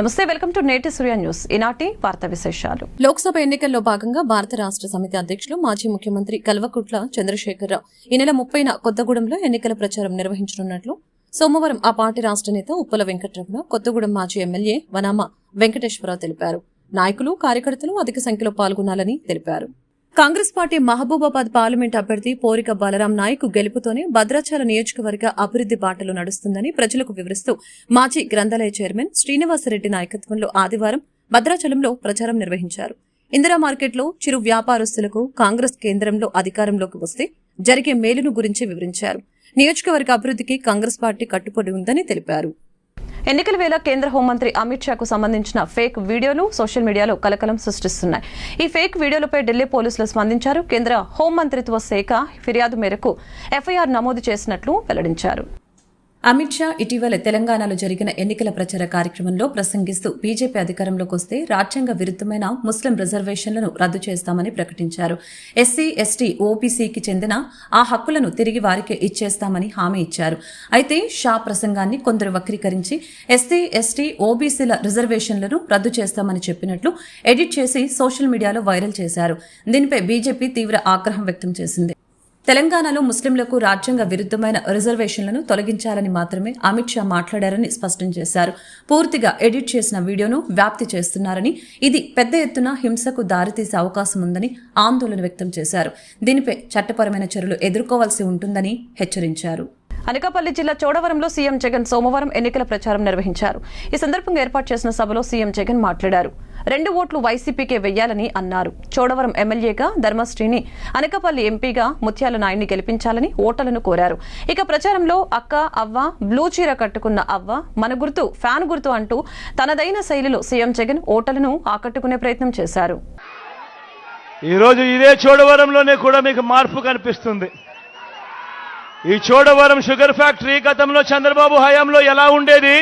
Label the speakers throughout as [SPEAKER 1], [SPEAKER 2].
[SPEAKER 1] నమస్తే welcome to నేటి సూర్య news. ఈనాటి వార్తా విశేషాలు.
[SPEAKER 2] లోక్సభ ఎన్నికల్లో భాగంగా భారత రాష్ట్ర సమితి అధ్యక్షులు మాజీ ముఖ్యమంత్రి కల్వకుట్ల చంద్రశేఖరరావు ఈ నెల ముప్పైన కొత్తగూడెంలో ఎన్నికల ప్రచారం నిర్వహించనున్నట్లు సోమవారం ఆ పార్టీ రాష్ట్ర నేత ఉప్పల వెంకటరమణ కొత్తగూడెం మాజీ ఎమ్మెల్యే వనామ వెంకటేశ్వరరావు తెలిపారు. నాయకులు కార్యకర్తలు అధిక సంఖ్యలో పాల్గొనాలని తెలిపారు. కాంగ్రెస్ పార్టీ మహబూబాబాద్ పార్లమెంట్ అభ్యర్థి పోరిక బలరాం నాయక్ గెలుపుతోనే భద్రాచల నియోజకవర్గ అభివృద్ది బాటలో నడుస్తుందని ప్రజలకు వివరిస్తూ మాజీ గ్రంథాలయ చైర్మన్ శ్రీనివాసరెడ్డి నాయకత్వంలో ఆదివారం భద్రాచలంలో ప్రచారం నిర్వహించారు. ఇందిరా మార్కెట్లో చిరు వ్యాపారస్తులకు కాంగ్రెస్ కేంద్రంలో అధికారంలోకి వస్తే జరిగే మేలును గురించి వివరించారు. నియోజకవర్గ అభివృద్ధికి కాంగ్రెస్ పార్టీ కట్టుబడి ఉందని తెలిపారు.
[SPEAKER 1] ఎన్నికల వేళ కేంద్ర హోంమంత్రి అమిత్ షాకు సంబంధించిన ఫేక్ వీడియోలు సోషల్ మీడియాలో కలకలం సృష్టిస్తున్నాయి. ఈ ఫేక్ వీడియోలపై ఢిల్లీ పోలీసులు స్పందించారు. కేంద్ర హోంమంత్రిత్వ శాఖ ఫిర్యాదు మేరకు ఎఫ్ఐఆర్ నమోదు చేసినట్లు వెల్లడించారు.
[SPEAKER 2] అమిత్ షా ఇటీవల తెలంగాణలో జరిగిన ఎన్నికల ప్రచార కార్యక్రమంలో ప్రసంగిస్తూ బీజేపీ అధికారంలోకి వస్తే రాజ్యాంగ విరుద్ధమైన ముస్లిం రిజర్వేషన్లను రద్దు చేస్తామని ప్రకటించారు. ఎస్సీ ఎస్టీ ఓబీసీకి చెందిన ఆ హక్కులను తిరిగి వారికే ఇచ్చేస్తామని హామీ ఇచ్చారు. అయితే షా ప్రసంగాన్ని కొందరు వక్రీకరించి ఎస్సీ ఎస్టీ ఓబీసీల రిజర్వేషన్లను రద్దు చేస్తామని చెప్పినట్లు ఎడిట్ చేసి సోషల్ మీడియాలో వైరల్ చేశారు. దీనిపై బీజేపీ తీవ్ర ఆగ్రహం వ్యక్తం చేసింది. తెలంగాణలో ముస్లింలకు రాజ్యాంగ విరుద్ధమైన రిజర్వేషన్లను తొలగించాలని మాత్రమే అమిత్ షా మాట్లాడారని స్పష్టం చేశారు. పూర్తిగా ఎడిట్ చేసిన వీడియోను వ్యాప్తి చేస్తున్నారని ఇది పెద్ద ఎత్తున హింసకు దారితీసే అవకాశం ఉందని ఆందోళన వ్యక్తం చేశారు. దీనిపై చట్టపరమైన చర్యలు ఎదుర్కోవాల్సి ఉంటుందని హెచ్చరించారు.
[SPEAKER 1] అనకాపల్లి జిల్లా చోడవరంలో సీఎం జగన్ సోమవారం ఎన్నికల ప్రచారం నిర్వహించారు. ఈ సందర్భంగా ఏర్పాటు చేసిన సభలో సీఎం జగన్ మాట్లాడారు. రెండు ఓట్లు వైసీపీకే వెయ్యాలని అన్నారు. చోడవరం ఎమ్మెల్యేగా ధర్మశ్రీని అనకపల్లి ఎంపీగా ముత్యాల నాయుడిని గెలిపించాలని ఓటర్లను కోరారు. ఇక ప్రచారంలో అక్క అవ్వ బ్లూ చీర కట్టుకున్న అవ్వ మన గుర్తు ఫ్యాన్ గుర్తు అంటూ తనదైన శైలిలో సీఎం జగన్ ఓటర్లను ఆకట్టుకునే ప్రయత్నం చేశారు.
[SPEAKER 3] ఈరోజు ఇదే చోడవరంలోనే కూడా మీకు మార్పు కనిపిస్తుంది. ఈ చోడవరం షుగర్ ఫ్యాక్టరీ గతంలో చంద్రబాబు హయాంలో ఎలా ఉండేది?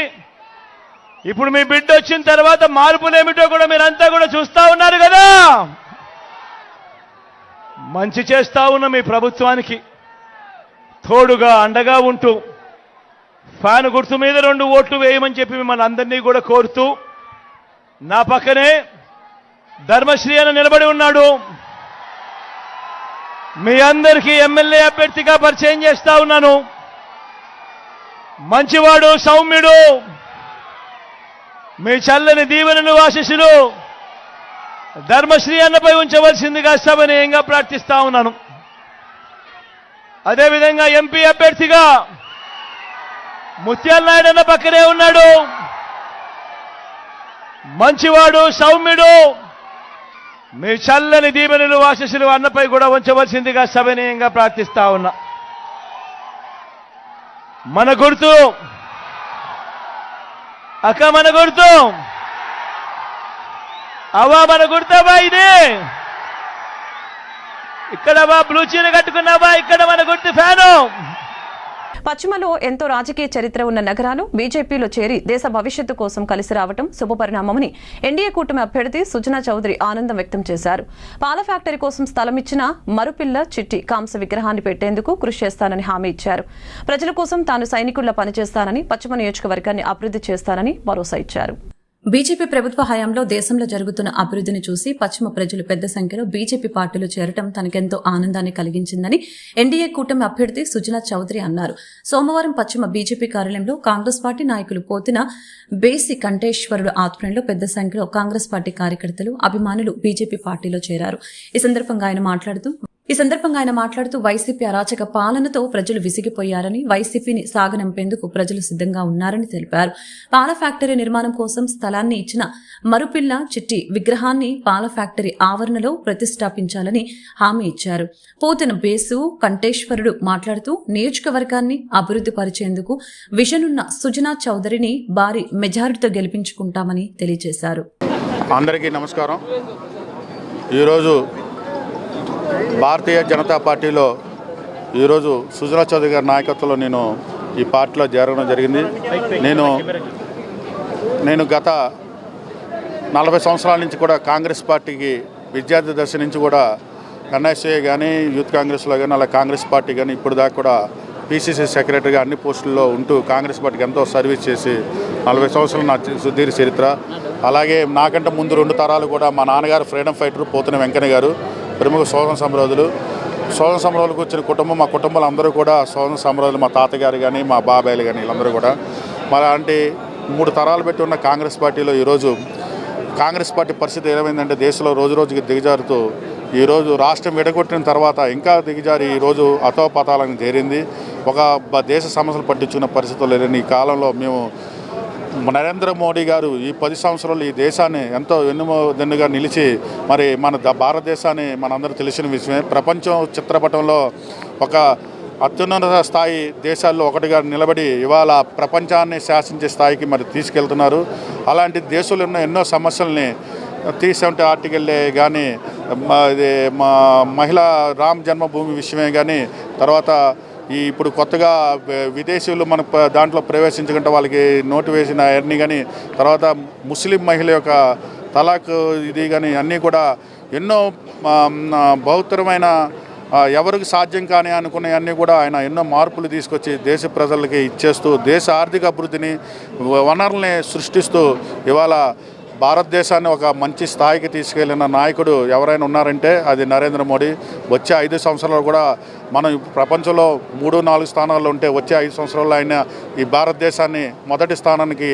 [SPEAKER 3] ఇప్పుడు మీ బిడ్డ వచ్చిన తర్వాత మార్పులేమిటో కూడా మీరంతా కూడా చూస్తా ఉన్నారు కదా. మంచి చేస్తా ఉన్న మీ ప్రభుత్వానికి తోడుగా అండగా ఉంటూ ఫ్యాన్ గుర్తు మీద రెండు ఓట్లు వేయమని చెప్పి మిమ్మల్ని అందరినీ కూడా కోరుతూ నా పక్కనే ధర్మశ్రీ అని నిలబడి ఉన్నాడు. మీ అందరికీ ఎమ్మెల్యే అభ్యర్థిగా పరిచయం చేస్తా ఉన్నాను. మంచివాడు సౌమ్యుడు. మీ చల్లని దీవెనను ఆశీస్సులు ధర్మశ్రీ అన్నపై ఉంచవలసిందిగా సభనీయంగా ప్రార్థిస్తా ఉన్నాను. అదేవిధంగా ఎంపీ అభ్యర్థిగా ముత్యాల నాయుడు అన్న పక్కనే ఉన్నాడు. మంచివాడు సౌమ్యుడు. మీ చల్లని దీవెనలు ఆశీస్సులు అన్నపై కూడా ఉంచవలసిందిగా సభనీయంగా ప్రార్థిస్తా ఉన్నా. మన గుర్తు అక్క మన గుర్తం. అవా మన గుర్తవా ఇది? ఇక్కడ బా బ్లూ చీర కట్టుకున్నావా? ఇక్కడ మన గుర్తు ఫ్యాను.
[SPEAKER 1] పశ్చిమలో ఎంతో రాజకీయ చరిత్ర ఉన్న నగరాలు బీజేపీలో చేరి దేశ భవిష్యత్తు కోసం కలిసి రావడం శుభపరిణామమని ఎన్డీఏ కూటమి అభ్యర్థి సుజనా చౌదరి ఆనందం వ్యక్తం చేశారు. పాల ఫ్యాక్టరీ కోసం స్థలం ఇచ్చిన మరుపిల్ల చిట్టి కాంస విగ్రహాన్ని పెట్టేందుకు కృషి చేస్తానని హామీ ఇచ్చారు. ప్రజల కోసం తాను సైనికుల్లా పనిచేస్తానని పశ్చిమ నియోజకవర్గాన్ని అభివృద్ధి చేస్తానని భరోసా ఇచ్చారు. బీజేపీ ప్రభుత్వ హయాంలో దేశంలో జరుగుతున్న అభివృద్ధిని చూసి పశ్చిమ ప్రజలు పెద్ద సంఖ్యలో బీజేపీ పార్టీలో చేరటం తనకెంతో ఆనందాన్ని కలిగించిందని ఎన్డీఏ కూటమి అభ్యర్థి సుజనా చౌదరి అన్నారు. సోమవారం పశ్చిమ బీజేపీ కార్యాలయంలో కాంగ్రెస్ పార్టీ నాయకులు పోతిన బేసి కంఠేశ్వరుడు ఆధ్వర్యంలో పెద్ద సంఖ్యలో కాంగ్రెస్ పార్టీ కార్యకర్తలు అభిమానులు బీజేపీ పార్టీలో చేరారు. ఈ సందర్భంగా ఆయన మాట్లాడుతూ ఈ సందర్భంగా ఆయన మాట్లాడుతూ వైసీపీ అరాచక పాలనతో ప్రజలు విసిగిపోయారని వైసీపీని సాగనంపేందుకు ప్రజలు సిద్ధంగా ఉన్నారని తెలిపారు. పాల ఫ్యాక్టరీ నిర్మాణం కోసం స్థలాన్ని ఇచ్చిన మరుపిల్ల చిట్టి విగ్రహాన్ని పాల ఫ్యాక్టరీ ఆవరణలో ప్రతిష్టాపించాలని హామీ ఇచ్చారు. పోతిన బేసు కంఠేశ్వరుడు మాట్లాడుతూ నియోజకవర్గాన్ని అభివృద్ధి పరిచేందుకు విజనున్న సుజనా చౌదరిని భారీ మెజారిటీతో గెలిపించుకుంటామని తెలియజేశారు.
[SPEAKER 4] అందరికీ నమస్కారం. ఈరోజు భారతీయ జనతా పార్టీలో ఈరోజు సుజనా చౌదరి గారి నాయకత్వంలో నేను ఈ పార్టీలో చేరడం జరిగింది. నేను నేను గత నలభై సంవత్సరాల నుంచి కూడా కాంగ్రెస్ పార్టీకి విద్యార్థి దశ నుంచి కూడా ఎన్ఎస్ఏ కానీ యూత్ కాంగ్రెస్లో కానీ అలా కాంగ్రెస్ పార్టీ కానీ ఇప్పుడు దాకా కూడా పీసీసీ సెక్రటరీగా అన్ని పోస్టుల్లో ఉంటూ కాంగ్రెస్ పార్టీకి ఎంతో సర్వీస్ చేసి నలభై సంవత్సరాలు నా సుదీర్ఘ చరిత్ర. అలాగే నాకంటే ముందు రెండు తరాలు కూడా మా నాన్నగారు ఫ్రీడమ్ ఫైటర్ పోతున్న వెంకన్న గారు. ప్రముఖ స్వాతంత్ర సమరోధులు స్వాతంత్ర సమరాలకు వచ్చిన కుటుంబం మా కుటుంబాలు అందరూ కూడా స్వాతంత్ర సమరాలు మా తాతగారు కానీ మా బాబాయిలు కానీ వీళ్ళందరూ కూడా. మరి మూడు తరాలు పెట్టి ఉన్న కాంగ్రెస్ పార్టీలో ఈరోజు కాంగ్రెస్ పార్టీ పరిస్థితి ఏమైందంటే దేశంలో రోజు రోజుకి దిగజారుతూ ఈరోజు రాష్ట్రం విడగొట్టిన తర్వాత ఇంకా దిగజారి ఈరోజు అతోపతాలను చేరింది. ఒక దేశ సమస్యలు పట్టించుకున్న పరిస్థితులు లేని ఈ కాలంలో మేము నరేంద్ర మోడీ గారు ఈ పది సంవత్సరాలు ఈ దేశాన్ని ఎంతో వెన్నుదన్నుగా నిలిచి మరి మన ద- భారతదేశాన్ని మనందరూ తెలిసిన విషయమే. ప్రపంచం చిత్రపటంలో ఒక అత్యున్నత స్థాయి దేశాల్లో ఒకటిగా నిలబడి ఇవాళ ప్రపంచాన్ని శాసించే స్థాయికి మరి తీసుకెళ్తున్నారు. అలాంటి దేశంలో ఉన్న ఎన్నో సమస్యల్ని త్రీ సెవెంటీ ఆర్టికల్లే కానీ ఇది మా మహిళా రామ్ జన్మభూమి విషయమే కానీ తర్వాత ఈ ఇప్పుడు కొత్తగా విదేశీయులు మన దాంట్లో ప్రవేశించకుండా వాళ్ళకి నోటు వేసిన అవన్నీ కానీ తర్వాత ముస్లిం మహిళ యొక్క తలాక్ ఇది కానీ అన్నీ కూడా ఎన్నో ఆ, బహుత్తరమైన ఎవరికి సాధ్యం కానీ అనుకునేవన్నీ కూడా ఆయన ఎన్నో మార్పులు తీసుకొచ్చి దేశ ప్రజలకి ఇచ్చేస్తూ దేశ ఆర్థిక అభివృద్ధిని వనరుల్ని సృష్టిస్తూ ఇవాళ భారతదేశాన్ని ఒక మంచి స్థాయికి తీసుకెళ్ళిన నాయకుడు ఎవరైనా ఉన్నారంటే అది నరేంద్ర మోడీ. వచ్చే ఐదు సంవత్సరాలు కూడా మనం ప్రపంచంలో మూడు నాలుగు స్థానాల్లో ఉంటే వచ్చే ఐదు సంవత్సరాల్లో ఆయన ఈ భారతదేశాన్ని మొదటి స్థానానికి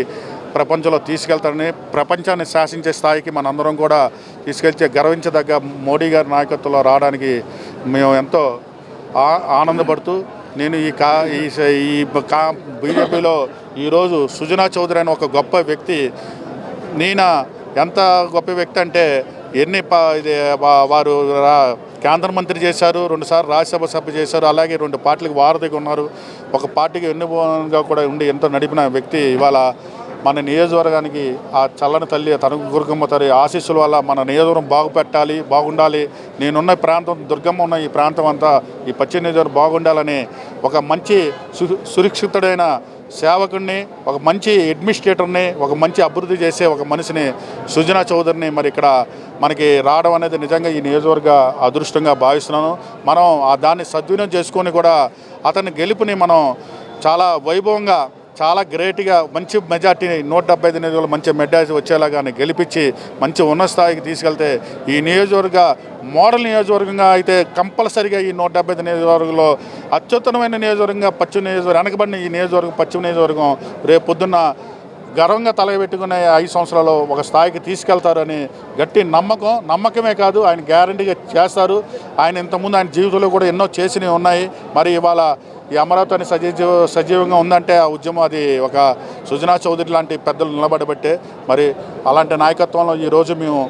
[SPEAKER 4] ప్రపంచంలో తీసుకెళ్తారని ప్రపంచాన్ని శాసించే స్థాయికి మనందరం కూడా తీసుకెళ్తే గర్వించదగ్గ మోడీ గారి నాయకత్వంలో రావడానికి మేము ఎంతో ఆ- ఆనందపడుతూ నేను ఈ కా ఈ ఈ కా బీజేపీలో ఈరోజు సుజనా చౌదరి అనే ఒక గొప్ప వ్యక్తి నేను? ఎంత గొప్ప వ్యక్తి అంటే ఎన్ని ఇది వారు రా- కేంద్ర మంత్రి చేశారు రెండుసార్లు రాజ్యసభ సభ్యు చేశారు అలాగే రెండు పార్టీలకు వారధిగా ఉన్నారు. ఒక పార్టీకి ఎన్నుగా కూడా ఉండి ఎంతో నడిపిన వ్యక్తి ఇవాళ మన నియోజకవర్గానికి ఆ చల్లని తల్లి తనకు దుర్గమ్మ తల్లి ఆశీస్సుల వల్ల మన నియోజకవర్గం బాగుపెట్టాలి బాగుండాలి. నేనున్న ప్రాంతం దుర్గమ్మ ఉన్న ఈ ప్రాంతం అంతా ఈ పశ్చిమ నియోజకవర్గం బాగుండాలని ఒక మంచి సు సురక్షితుడైన సేవకుడిని ఒక మంచి అడ్మినిస్ట్రేటర్ని ఒక మంచి అభివృద్ధి చేసే ఒక మనిషిని సుజనా చౌదరిని మరి ఇక్కడ మనకి రావడం అనేది నిజంగా ఈ నియోజకవర్గ అదృష్టంగా భావిస్తున్నాను. మనం ఆ దాన్ని సద్వినియోగం చేసుకొని కూడా అతని గెలుపుని మనం చాలా వైభవంగా చాలా గ్రేట్గా మంచి మెజార్టీని నూట డెబ్బై ఐదు నియోజకవర్గంలో మంచి మెజార్టీ వచ్చేలాగా గెలిపించి మంచి ఉన్నత స్థాయికి తీసుకెళ్తే ఈ నియోజకవర్గ మోడల్ నియోజకవర్గంగా అయితే కంపల్సరిగా ఈ నూట డెబ్బై ఐదు నియోజకవర్గంలో అత్యుత్తమైన నియోజకవర్గంగా పశ్చిమ నియోజకవర్గం వెనకబడిన ఈ నియోజకవర్గం పశ్చిమ నియోజకవర్గం రేపు పొద్దున్న గర్వంగా తలగబెట్టుకునే ఐదు సంవత్సరాలు ఒక స్థాయికి తీసుకెళ్తారని గట్టి నమ్మకం. నమ్మకమే కాదు ఆయన గ్యారంటీగా చేస్తారు. ఆయన ఇంతకుముందు ఆయన జీవితంలో కూడా ఎన్నో చేసినవి ఉన్నాయి. మరి ఇవాళ ఈ అమరావతి అని సజీవ సజీవంగా ఉందంటే ఆ ఉద్యమం అది ఒక సుజనా చౌదరి లాంటి పెద్దలు నిలబడబట్టే. మరి అలాంటి నాయకత్వంలో ఈరోజు మేము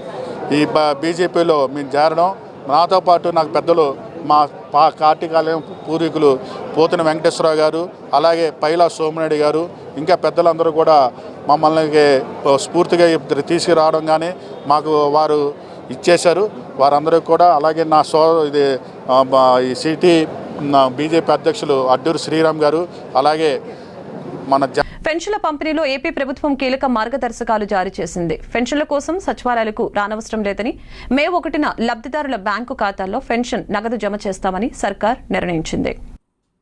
[SPEAKER 4] ఈ బీజేపీలో మేము చేరడం. నాతో పాటు నాకు పెద్దలు మా పా కార్తీకాలయం పూర్వీకులు పోతిన వెంకటేశ్వరరావు గారు అలాగే పైలా సోమినాయుడు గారు ఇంకా పెద్దలందరూ కూడా మమ్మల్ని స్ఫూర్తిగా తీసుకురావడం కానీ మాకు వారు ఇచ్చేశారు. వారందరూ కూడా అలాగే నా సో ఇది ఈ సిటీ బీజేపీ అధ్యక్షులు అడ్డూరు శ్రీరామ్ గారు అలాగే మన జ
[SPEAKER 1] పెన్షన్ల పంపిణీలో ఏపీ ప్రభుత్వం కీలక మార్గదర్శకాలు జారీ చేసింది. పెన్షన్ల కోసం సచివాలయాలకు రానవసరం లేదని మే ఒకటిన లబ్ధిదారుల బ్యాంకు ఖాతాల్లో పెన్షన్ నగదు జమ చేస్తామని సర్కార్ నిర్ణయించింది.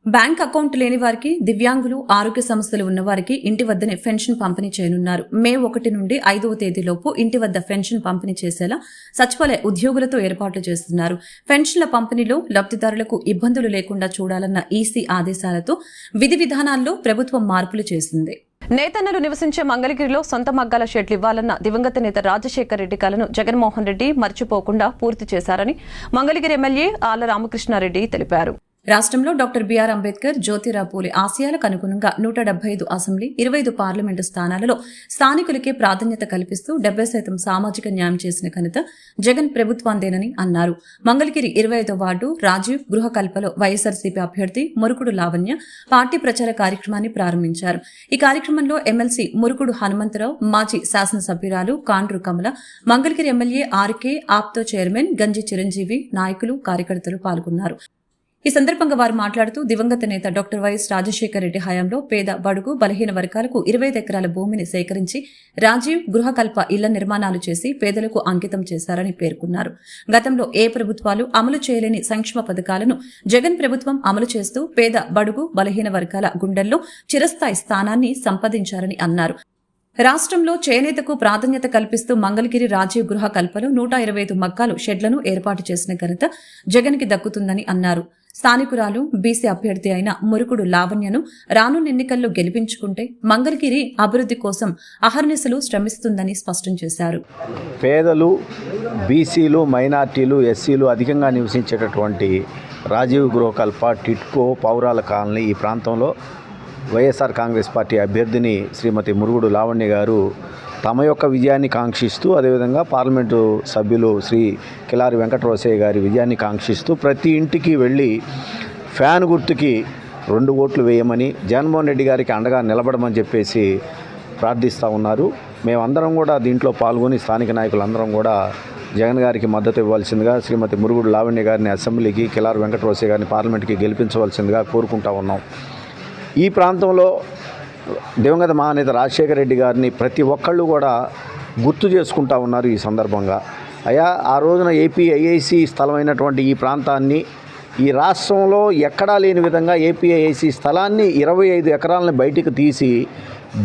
[SPEAKER 2] బ్యాంక్ అకౌంట్ లేని వారికి దివ్యాంగులు ఆరోగ్య సమస్యలు ఉన్నవారికి ఇంటి వద్దనే పెన్షన్ పంపిణీ చేయనున్నారు. మే ఒకటి నుండి ఐదవ తేదీలోపు ఇంటి వద్ద పెన్షన్ పంపిణీ చేసేలా సచివాలయ ఉద్యోగులతో ఏర్పాట్లు చేస్తున్నారు. పెన్షన్ల పంపిణీలో లబ్ధిదారులకు ఇబ్బందులు లేకుండా చూడాలన్న ఈసీ ఆదేశాలతో విధి విధానాల్లో ప్రభుత్వం మార్పులు చేసింది.
[SPEAKER 1] నేతన్నలు నివసించే మంగళగిరిలో సొంత మగ్గాల షెడ్లు ఇవ్వాలన్న దివంగత నేత రాజశేఖర్ రెడ్డి కలను జగన్మోహన్ రెడ్డి మర్చిపోకుండా పూర్తి చేశారని మంగళగిరి ఎమ్మెల్యే ఆళ్ళ రామకృష్ణారెడ్డి తెలిపారు.
[SPEAKER 2] రాష్ట్రంలో doctor B R Ambedkar Jyotirao Phule ఆశయాలకు అనుగుణంగా నూట డెబ్బై ఐదు అసెంబ్లీ ఇరవై ఐదు పార్లమెంటు స్థానాలలో స్థానికులకే ప్రాధాన్యత కల్పిస్తూ డెబ్బై శాతం సామాజిక న్యాయం చేసిన ఘనత జగన్ ప్రభుత్వాందేనని అన్నారు. మంగళగిరి ఇరవై ఐదో వార్డు రాజీవ్ గృహకల్పలో వైఎస్ఆర్సీపీ అభ్యర్థి మురుకుడు లావణ్య పార్టీ ప్రచార కార్యక్రమాన్ని ప్రారంభించారు. ఈ కార్యక్రమంలో ఎమ్మెల్సీ మురుకుడు హనుమంతరావు మాజీ శాసనసభ్యురాలు కాండ్రు కమల మంగళగిరి ఎమ్మెల్యే ఆర్కే ఆప్తో చైర్మన్ గంజి చిరంజీవి నాయకులు కార్యకర్తలు పాల్గొన్నారు. ఈ సందర్భంగా వారు మాట్లాడుతూ దివంగత నేత డాక్టర్ వైఎస్ రాజశేఖర రెడ్డి హయాంలో పేద బడుగు బలహీన వర్గాలకు ఇరవై ఎకరాల భూమిని సేకరించి రాజీవ్ గృహకల్ప ఇళ్ళ నిర్మాణాలు చేసి పేదలకు అంకితం చేశారని పేర్కొన్నారు. గతంలో ఏ ప్రభుత్వాలు అమలు చేయలేని సంక్షేమ పథకాలను జగన్ ప్రభుత్వం అమలు చేస్తూ పేద బడుగు బలహీన వర్గాల గుండెల్లో చిరస్థాయి స్థానాన్ని సంపాదించారని అన్నారు. రాష్ట్రంలో చేనేతకు ప్రాధాన్యత కల్పిస్తూ మంగళగిరి రాజీవ్ గృహ కల్పలో నూట ఇరవై ఐదు మగ్గాలు షెడ్లను ఏర్పాటు చేసిన ఘనత జగన్కి దక్కుతుందని అన్నారు. స్థానికురాలు బీసీ అభ్యర్థి అయిన మురుకుడు లావణ్యను రానున్న ఎన్నికల్లో గెలిపించుకుంటే మంగళగిరి అభివృద్ధి కోసం అహర్నిశలు శ్రమిస్తుందని స్పష్టం చేశారు.
[SPEAKER 5] పేదలు బీసీలు మైనార్టీలు ఎస్సీలు అధికంగా నివసించేటటువంటి రాజీవ్ గృహకల్ప టిట్కో పౌరాల కాలనీ ఈ ప్రాంతంలో వైఎస్ఆర్ కాంగ్రెస్ పార్టీ అభ్యర్థిని శ్రీమతి మురుగుడు లావణ్య గారు తమ యొక్క విజయాన్ని కాంక్షిస్తూ అదేవిధంగా పార్లమెంటు సభ్యులు శ్రీ కిలారి వెంకటరోసయ్య గారి విజయాన్ని కాంక్షిస్తూ ప్రతి ఇంటికి వెళ్ళి ఫ్యాన్ గుర్తుకి రెండు ఓట్లు వేయమని జగన్మోహన్ రెడ్డి గారికి అండగా నిలబడమని చెప్పేసి ప్రార్థిస్తూ ఉన్నారు. మేమందరం కూడా దీంట్లో పాల్గొని స్థానిక నాయకులందరం కూడా జగన్ గారికి మద్దతు ఇవ్వాల్సిందిగా శ్రీమతి మురుగుడు లావణ్య గారిని అసెంబ్లీకి కిలార్ వెంకటరోసయ్య గారిని పార్లమెంట్కి గెలిపించవలసిందిగా కోరుకుంటా ఉన్నాం. ఈ ప్రాంతంలో దివంగత మహానేత రాజశేఖర రెడ్డి గారిని ప్రతి ఒక్కళ్ళు కూడా గుర్తు చేసుకుంటా ఉన్నారు ఈ సందర్భంగా. అయా ఆ రోజున ఏపీ ఐఐసి స్థలమైనటువంటి ఈ ప్రాంతాన్ని ఈ రాష్ట్రంలో ఎక్కడా లేని విధంగా ఏపీఐఐసి స్థలాన్ని ఇరవై ఐదు ఎకరాలను బయటికి తీసి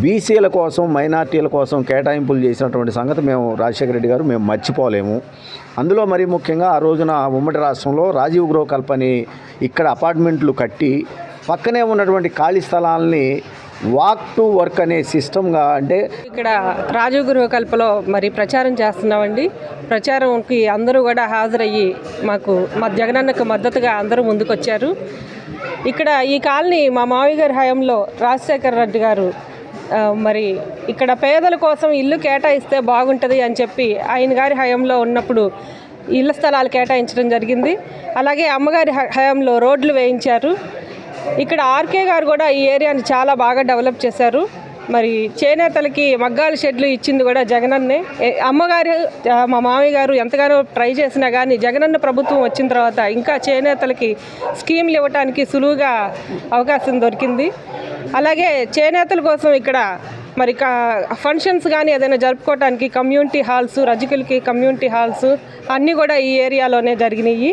[SPEAKER 5] బీసీల కోసం మైనార్టీల కోసం కేటాయింపులు చేసినటువంటి సంగతి మేము రాజశేఖర రెడ్డి గారు మేము మర్చిపోలేము. అందులో మరి ముఖ్యంగా ఆ రోజున ఉమ్మడి రాష్ట్రంలో రాజీవ్ గృహకల్పని ఇక్కడ అపార్ట్మెంట్లు కట్టి పక్కనే ఉన్నటువంటి ఖాళీ స్థలాల్ని వాక్ టు వర్క్ అనే సిస్టమ్గా అంటే
[SPEAKER 6] ఇక్కడ రాజీవ్ గృహకల్పలో మరి ప్రచారం చేస్తున్నామండి. ప్రచారంకి అందరూ కూడా హాజరయ్యి మాకు మా జగనన్నకు మద్దతుగా అందరూ ముందుకొచ్చారు. ఇక్కడ ఈ కాలనీ మా మావయ్య గారి హయాంలో రాజశేఖర్ రెడ్డి గారు మరి ఇక్కడ పేదల కోసం ఇల్లు కేటాయిస్తే బాగుంటుంది అని చెప్పి ఆయన గారి హయాంలో ఉన్నప్పుడు ఇళ్ళ స్థలాలు కేటాయించడం జరిగింది. అలాగే అమ్మగారి హ- హయాంలో రోడ్లు వేయించారు. ఇక్కడ ఆర్కే గారు కూడా ఈ ఏరియాని చాలా బాగా డెవలప్ చేశారు. మరి చేనేతలకి మగ్గాల షెడ్లు ఇచ్చింది కూడా జగనన్నే. అమ్మగారు మా మామయ్య గారు ఎంతగానో ట్రై చేసినా కానీ జగనన్న ప్రభుత్వం వచ్చిన తర్వాత ఇంకా చేనేతలకి స్కీమ్లు ఇవ్వడానికి సులువుగా అవకాశం దొరికింది. అలాగే చేనేతల కోసం ఇక్కడ మరి ఫంక్షన్స్ కానీ ఏదైనా జరుపుకోవడానికి కమ్యూనిటీ హాల్స్ రజకులకి కమ్యూనిటీ హాల్స్ అన్నీ కూడా ఈ ఏరియాలోనే జరిగినాయి.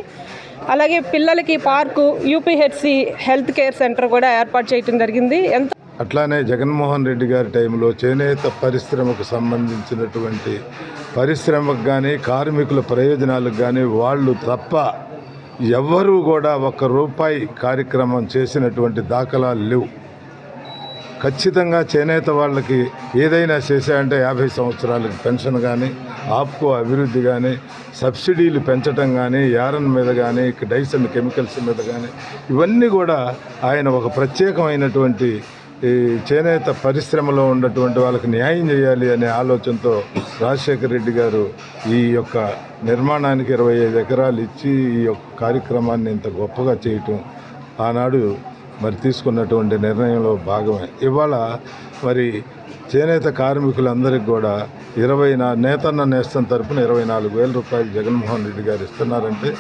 [SPEAKER 6] అలాగే పిల్లలకి park UPHC health care centre కూడా ఏర్పాటు చేయడం జరిగింది. ఎంత
[SPEAKER 7] అట్లానే జగన్మోహన్ రెడ్డి గారి టైంలో చేనేత పరిశ్రమకు సంబంధించినటువంటి పరిశ్రమకు కానీ కార్మికుల ప్రయోజనాలకు కానీ వాళ్ళు తప్ప ఎవ్వరూ కూడా ఒక్క రూపాయి కార్యక్రమం చేసినటువంటి దాఖలాలు లేవు. ఖచ్చితంగా చేనేత వాళ్ళకి ఏదైనా చేశాయంటే యాభై సంవత్సరాలకి పెన్షన్ కానీ ఆప్కో అభివృద్ధి కానీ సబ్సిడీలు పెంచడం కానీ యారన్ మీద కానీ డైస్ అండ్ కెమికల్స్ మీద కానీ ఇవన్నీ కూడా ఆయన ఒక ప్రత్యేకమైనటువంటి ఈ చేనేత పరిశ్రమలో ఉన్నటువంటి వాళ్ళకి న్యాయం చేయాలి అనే ఆలోచనతో రాజశేఖర రెడ్డి గారు ఈ యొక్క నిర్మాణానికి ఇరవై ఐదు ఎకరాలు ఇచ్చి ఈ యొక్క కార్యక్రమాన్ని ఇంత గొప్పగా చేయటం ఆనాడు మరి తీసుకున్నటువంటి నిర్ణయంలో భాగమే. ఇవాళ మరి చేనేత కార్మికులందరికీ కూడా ఇరవై నా నేతన్న నేస్తం తరపున ఇరవై నాలుగు వేల రూపాయలు జగన్మోహన్ రెడ్డి గారు ఇస్తున్నారంటే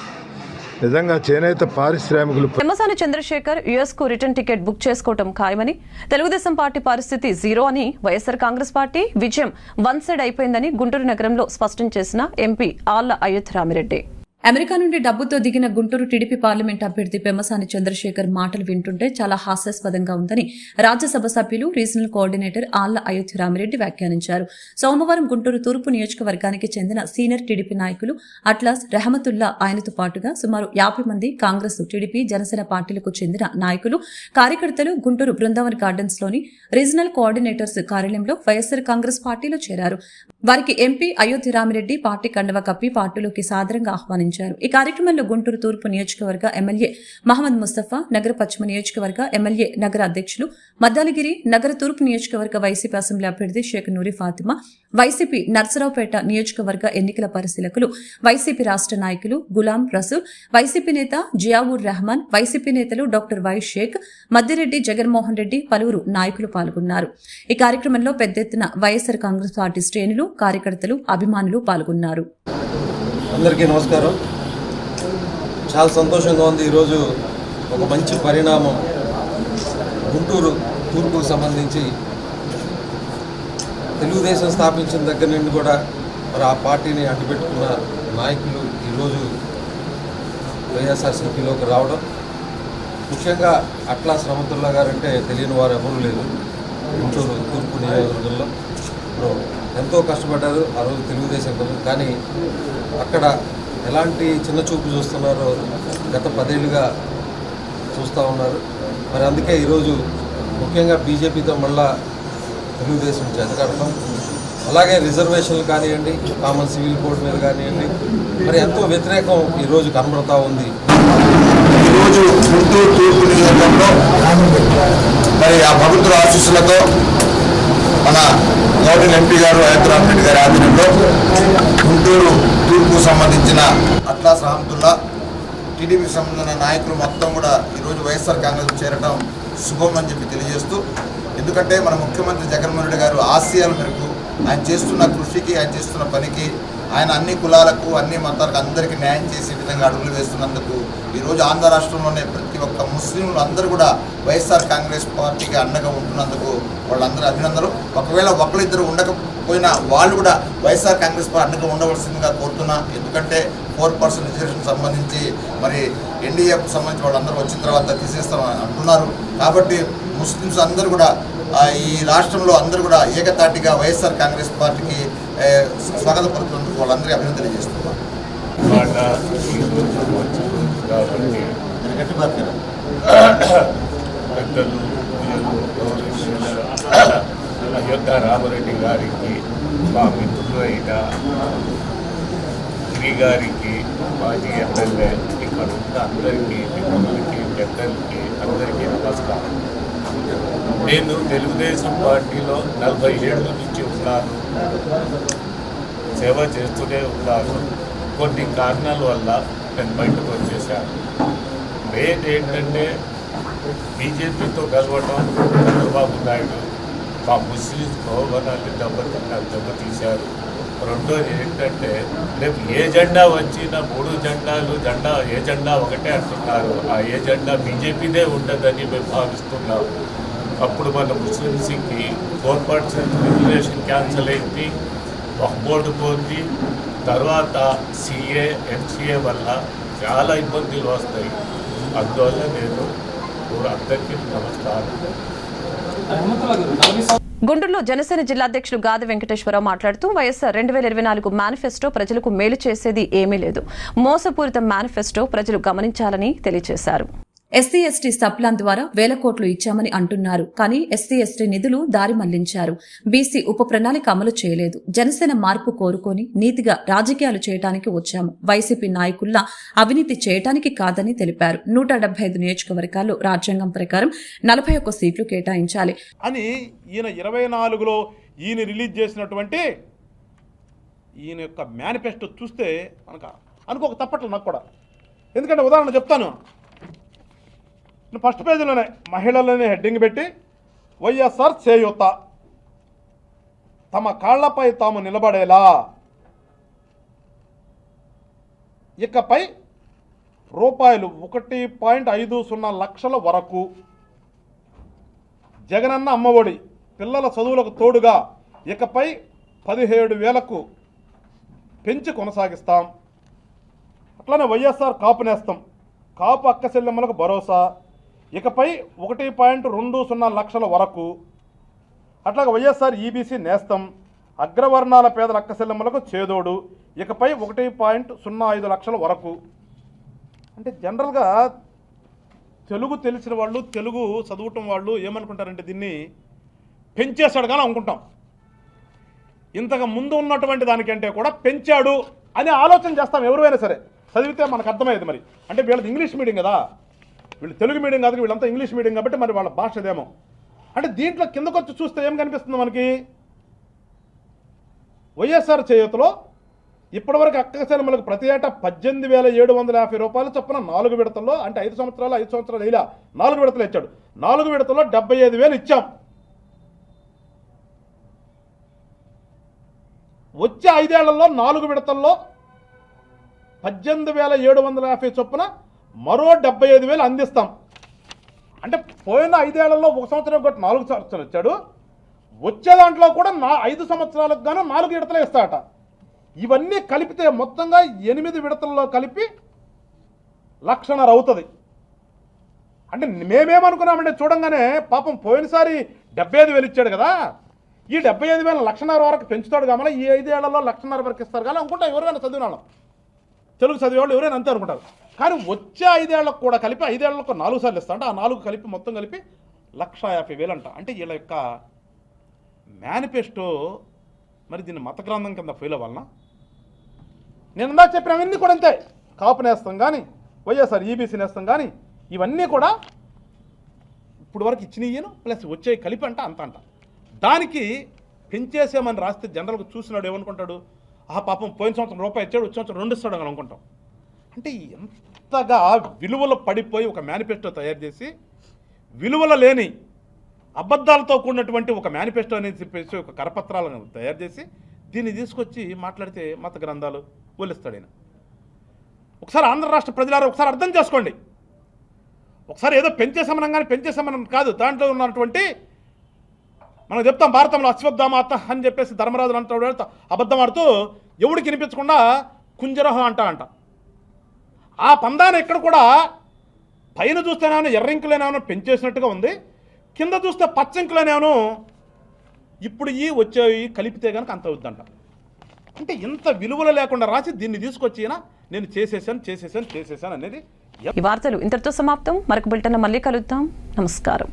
[SPEAKER 7] నిజంగా చేనేత పారిశ్రామికులు
[SPEAKER 1] పెమ్మసాని చంద్రశేఖర్ యుఎస్కు రిటర్న్ టికెట్ బుక్ చేసుకోవటం ఖాయమని తెలుగుదేశం పార్టీ పరిస్థితి జీరో అని వైఎస్సార్ కాంగ్రెస్ పార్టీ విజయం వన్ సైడ్ అయిపోయిందని గుంటూరు నగరంలో స్పష్టం చేసిన ఎంపీ ఆళ్ళ అయోధ్య రామిరెడ్డి.
[SPEAKER 2] అమెరికా నుండి డబ్బుతో దిగిన గుంటూరు టీడీపీ పార్లమెంట్ అభ్యర్థి పెమ్మసాని చంద్రశేఖర్ మాటలు వింటుంటే చాలా హాస్యాస్పదంగా ఉందని రాజ్యసభ సభ్యులు రీజనల్ కోఆర్డినేటర్ ఆళ్ళ అయోధ్య రామిరెడ్డి వ్యాఖ్యానించారు. సోమవారం గుంటూరు తూర్పు నియోజకవర్గానికి చెందిన సీనియర్ టీడీపీ నాయకులు అట్లాస్ రెహమతుల్లా ఆయనతో పాటుగా సుమారు యాభై మంది కాంగ్రెస్ టీడీపీ జనసేన పార్టీలకు చెందిన నాయకులు కార్యకర్తలు గుంటూరు బృందావన్ గార్డెన్స్లోని రీజనల్ కోఆర్డినేటర్స్ కార్యాలయంలో వైఎస్సార్ కాంగ్రెస్ పార్టీలో చేరారు. వారికి ఎంపీ అయోధ్య రామిరెడ్డి పార్టీ కండవ కప్పి పార్టీలోకి సాదరంగా ఆహ్వానించారు. ఈ కార్యక్రమంలో గుంటూరు తూర్పు నియోజకవర్గ ఎమ్మెల్యే మహమ్మద్ ముస్తఫా నగర పశ్చిమ నియోజకవర్గ ఎమ్మెల్యే నగర అధ్యక్షులు మద్దాలగిరి నగర తూర్పు నియోజకవర్గ వైసీపీ అసెంబ్లీ అభ్యర్థి షేక్ నూరి ఫాతిమా వైసీపీ నర్సరావుపేట నియోజకవర్గ ఎన్నికల పరిశీలకులు వైసీపీ రాష్ట్ర నాయకులు గులాం రసూల్ వైసీపీ నేత జియావుర్ రెహమాన్ వైసీపీ నేతలు డాక్టర్ వై షేక్ మద్దిరెడ్డి జగన్మోహన్ రెడ్డి పలువురు నాయకులు పాల్గొన్నారు. ఈ కార్యక్రమంలో పెద్ద ఎత్తున వైఎస్సార్ కాంగ్రెస్ పార్టీ శ్రేణులు కార్యకర్తలు అభిమానులు పాల్గొన్నారు.
[SPEAKER 8] అందరికీ నమస్కారం. చాలా సంతోషంగా ఉంది ఈరోజు ఒక మంచి పరిణామం గుంటూరు తూర్పుకు సంబంధించి తెలుగుదేశం స్థాపించిన దగ్గర నుండి కూడా మరి ఆ పార్టీని అడ్డుపెట్టుకున్న నాయకులు ఈరోజు వైఎస్ఆర్సీపీలోకి రావడం. ముఖ్యంగా అట్లా శ్రమంతుల్లా గారంటే తెలియని వారు ఎవరూ లేరు. గుంటూరు తూర్పు నియోజకవర్గంలో. ఎంతో కష్టపడ్డారు ఆ రోజు తెలుగుదేశం కోసం కానీ అక్కడ ఎలాంటి చిన్న చూపు చూస్తున్నారో గత పదేళ్ళుగా చూస్తూ ఉన్నారు. మరి అందుకే ఈరోజు ముఖ్యంగా బీజేపీతో మళ్ళా తెలుగుదేశం చేతకడతాం అలాగే రిజర్వేషన్లు కానివ్వండి కామన్ సివిల్ కోడ్ మీద కానివ్వండి మరి ఎంతో వ్యతిరేకం ఈరోజు కనబడతా ఉంది.
[SPEAKER 9] ఈరోజు గుంటూరు తూర్పు నియోజకవర్గంలో మరి ఆ భగవంతుడు ఆశీస్సులతో మన గౌరవ ఎంపీ గారు హైదరాబాద్ రెడ్డి గారి ఆధ్వర్యంలో గుంటూరు తూర్పు సంబంధించిన అట్లాస్ రహమతుల్లా టీడీపీకి సంబంధించిన నాయకులు మొత్తం కూడా ఈరోజు వైఎస్ఆర్ కాంగ్రెస్ చేరడం శుభం అని చెప్పి తెలియజేస్తూ ఎందుకంటే మన ముఖ్యమంత్రి జగన్మోహన్ రెడ్డి గారు ఆశయాల మేరకు ఆయన చేస్తున్న కృషికి ఆయన చేస్తున్న పనికి ఆయన అన్ని కులాలకు అన్ని మతాలకు అందరికీ న్యాయం చేసే విధంగా అడుగులు వేస్తున్నందుకు ఈరోజు ఆంధ్ర రాష్ట్రంలోనే ప్రతి ఒక్క ముస్లింలు అందరూ కూడా వైఎస్ఆర్ కాంగ్రెస్ పార్టీకి అండగా ఉంటున్నందుకు వాళ్ళందరూ అభినందనలు. ఒకవేళ ఒకళ్ళిద్దరు ఉండకపోయినా వాళ్ళు కూడా వైఎస్ఆర్ కాంగ్రెస్ పార్టీ అండగా ఉండవలసిందిగా కోరుతున్నా. ఎందుకంటే ఫోర్ పర్సెంట్ రిజర్వేషన్ సంబంధించి మరి ఎన్డీఏకు సంబంధించి వాళ్ళందరూ వచ్చిన తర్వాత తీసేస్తామని అంటున్నారు. కాబట్టి ముస్లిమ్స్ అందరూ కూడా ఈ రాష్ట్రంలో అందరూ కూడా ఏకతాటిగా వైఎస్ఆర్ కాంగ్రెస్ పార్టీకి ఏ, స్వాగత పలుకుతున్నందుకు వాళ్ళందరికీ అభినందన
[SPEAKER 10] కాబట్టి పెద్దలు అయోధ్య రామరెడ్డి గారికి మా మిత్రులు అయిన శ్రీ గారికి మాజీ ఎమ్మెల్యే ఇక్కడ ఉన్న అందరికీ మిత్రులకి పెద్దలకి అందరికీ నమస్కారం. నేను తెలుగుదేశం పార్టీలో నలభై ఏళ్ళ నుంచి ఉన్నాను సేవ చేస్తూనే ఉన్నారు. కొన్ని కారణాల వల్ల నేను బయటకు వచ్చేసాను మెయిన్ ఏంటంటే బీజేపీతో కలవటం చంద్రబాబు నాయుడు మా ముస్లిం భవనాన్ని దెబ్బతిన్న దెబ్బతీశారు రెండోది ఏంటంటే రేపు ఏ జెండా వచ్చినా మూడు జెండాలు జెండా ఏ జెండా ఒకటే అంటున్నారు. ఆ ఏ జెండా బీజేపీదే ఉండదని మేము భావిస్తున్నాము అప్పుడు మన ముస్లిమ్స్కి ఫోర్ రిజర్వేషన్ క్యాన్సిల్ అయింది. ఒక బోర్డు పోతుంది తర్వాత సిఏ ఎంసీఏ వల్ల చాలా ఇబ్బందులు వస్తాయి. అందువల్ల నేను అందరికీ నమస్కారం.
[SPEAKER 1] గుంటూరులో జనసేన జిల్లాధ్యక్షులు గాది వెంకటేశ్వరరావు మాట్లాడుతూ వైఎస్ఆర్ రెండు వేల ఇరవై నాలుగు మేనిఫెస్టో ప్రజలకు మేలు చేసేది ఏమీ లేదు. మోసపూరిత మేనిఫెస్టో ప్రజలు గమనించాలని తెలియజేశారు.
[SPEAKER 2] ఎస్సీ ఎస్టీ సబ్లాన్ ద్వారా వేల కోట్లు ఇచ్చామని అంటున్నారు. కానీ ఎస్సీ ఎస్టీ నిధులు దారి మళ్ళించారు. బీసీ ఉప ప్రణాళిక అమలు చేయలేదు. జనసేన మార్పు కోరుకొని నీతిగా రాజకీయాలు చేయడానికి వచ్చాము. వైసీపీ నాయకుల్లా అవినీతి చేయటానికి కాదని తెలిపారు. నూట డెబ్బై ఐదు నియోజకవర్గాల్లో రాజ్యాంగం ప్రకారం నలభై ఒక్క సీట్లు కేటాయించాలి.
[SPEAKER 11] అని ఈయన ఇరవై నాలుగులో ఈయన రిలీజ్ చేసినటువంటి ఈయన యొక్క మేనిఫెస్టో చూస్తే మనకు అనుకోక తప్పట్లు నాకు కూడా. ఎందుకంటే ఉదాహరణ చెప్తాను. ఫస్ట్ పేజీలోనే మహిళలని హెడ్డింగ్ పెట్టి వైఎస్ఆర్ చేయూత. తమ కాళ్ళపై తాము నిలబడేలా. ఇకపై రూపాయలు ఒకటి పాయింట్ ఐదు సున్నా లక్షల వరకు. జగనన్న అమ్మఒడి పిల్లల చదువులకు తోడుగా ఇకపై పదిహేడు వేలకు పెంచి కొనసాగిస్తాం. అట్లనే వైఎస్ఆర్ కాపు నేస్తాం కాపు అక్క చెల్లెమ్మలకు భరోసా. ఇకపై ఒకటి పాయింట్ రెండు సున్నా లక్షల వరకు అట్లాగే వైఎస్ఆర్ ఈబీసీ నేస్తం అగ్రవర్ణాల పేదల అక్కసెల్లమ్మలకు చేదోడు ఇకపై ఒకటి పాయింట్ సున్నా ఐదు లక్షల వరకు. అంటే జనరల్గా తెలుగు తెలిసిన వాళ్ళు తెలుగు చదువుటం వాళ్ళు ఏమనుకుంటారంటే దీన్ని పెంచేశాడు కానీ అనుకుంటాం. ఇంతకు ముందు ఉన్నటువంటి దానికంటే కూడా పెంచాడు అని ఆలోచన చేస్తాం ఎవరైనా సరే. చదివితే మనకు అర్థమయ్యేది మరి. అంటే వీళ్ళది ఇంగ్లీష్ మీడియం కదా. వీళ్ళు తెలుగు మీడియం కాదు వీళ్ళంతా ఇంగ్లీష్ మీడియం కాబట్టి మరి వాళ్ళ భాష అదేమో అంటే దీంట్లో కిందకొచ్చి చూస్తే ఏం కనిపిస్తుంది మనకి? వైఎస్ఆర్ చేయుతలో ఇప్పటివరకు అక్కసెలములకు ప్రతి ఏటా పద్దెనిమిది వేల ఏడు వందల యాభై రూపాయలు చొప్పున నాలుగు విడతల్లో అంటే ఐదు సంవత్సరాలు ఐదు సంవత్సరాలు ఇలా నాలుగు విడతలు ఇచ్చాడు. నాలుగు విడతల్లో డెబ్బై ఐదు వేలు ఇచ్చాం. వచ్చే ఐదేళ్ళలో నాలుగు విడతల్లో పద్దెనిమిది వేల ఏడు వందల యాభై చొప్పున మరో డెబ్బై ఐదు వేలు అందిస్తాం. అంటే పోయిన ఐదేళ్ళలో ఒక సంవత్సరం ఒకటి నాలుగు సంవత్సరాలు ఇచ్చాడు వచ్చే దాంట్లో కూడా నా ఐదు సంవత్సరాలకు గాను నాలుగు విడతలు ఇస్తాడట. ఇవన్నీ కలిపితే మొత్తంగా ఎనిమిది విడతల్లో కలిపి లక్షన్నర అవుతుంది. అంటే మేమేమనుకున్నామంటే చూడంగానే పాపం పోయినసారి డెబ్బై ఐదు వేలు ఇచ్చాడు కదా. ఈ డెబ్బై ఐదు వేల లక్షన్నర వరకు పెంచుతాడు కామలా ఈ ఐదేళ్ళలో లక్షన్నర వరకు ఇస్తారు కానీ అనుకుంటా ఎవరైనా చదివిన వాళ్ళం. తెలుగు చదివేవాళ్ళు ఎవరైనా అంతే అనుకుంటారు. కానీ వచ్చే ఐదేళ్ళకు కూడా కలిపి ఐదేళ్ళకు నాలుగు సార్లు ఇస్తా అంటే ఆ నాలుగు కలిపి మొత్తం కలిపి లక్ష యాభై వేలు అంట. అంటే వీళ్ళ యొక్క మేనిఫెస్టో మరి దీన్ని మత గ్రంథం కింద ఫెయిల్ అవ్వాలనా? నేను ఇందాక చెప్పినవన్నీ కూడా అంతే. కాపు నేస్తాం కానీ వైఎస్ఆర్ ఈబీసీ నేస్తాం కానీ ఇవన్నీ కూడా ఇప్పుడు వరకు ఇచ్చినయ్యను ప్లస్ వచ్చే కలిపి అంట అంత అంట. దానికి పెంచేసామని రాస్తే జనరల్గా చూసినాడు ఏమనుకుంటాడు? ఆ పాపం పోయిన సంవత్సరం రూపాయి ఇచ్చాడు వచ్చే సంవత్సరం రెండు ఇస్తాడు అని అనుకుంటాం. అంటే ఎంతగా విలువలు పడిపోయి ఒక మేనిఫెస్టో తయారు చేసి విలువల లేని అబద్ధాలతో కూడినటువంటి ఒక మేనిఫెస్టో అనేది చెప్పేసి ఒక కరపత్రాలను తయారు చేసి దీన్ని తీసుకొచ్చి మాట్లాడితే మత గ్రంథాలు పోలిస్తాడు ఆయన ఒకసారి ఆంధ్ర రాష్ట్ర ప్రజలారా ఒకసారి అర్థం చేసుకోండి. ఒకసారి ఏదో పెంచేసమనం కానీ పెంచేసమనం కాదు దాంట్లో ఉన్నటువంటి మనం చెప్తాం భారతంలో అశ్వత్థామాత అని చెప్పేసి ధర్మరాజు అంటాడు అబద్ధం ఆడుతూ ఎవడికి వినిపించకుండా కుంజరహం అంట అంట. ఆ పందాన్ని ఇక్కడ కూడా పైన చూస్తేనేమో ఎర్రింకులేనేమో పెంచేసినట్టుగా ఉంది. కింద చూస్తే పచ్చంకులేనేమో ఇప్పుడు ఈ వచ్చేవి కలిపితే కనుక అంత అవుద్దంట. అంటే ఇంత విలువలు లేకుండా రాసి దీన్ని తీసుకొచ్చినా నేను చేసేసాను చేసేసాను చేసేసాను అనేది
[SPEAKER 1] ఈ వార్తలు ఇంతటితో సమాప్తం. మరొక బిల్టన్ మళ్ళీ కలుద్దాం. నమస్కారం.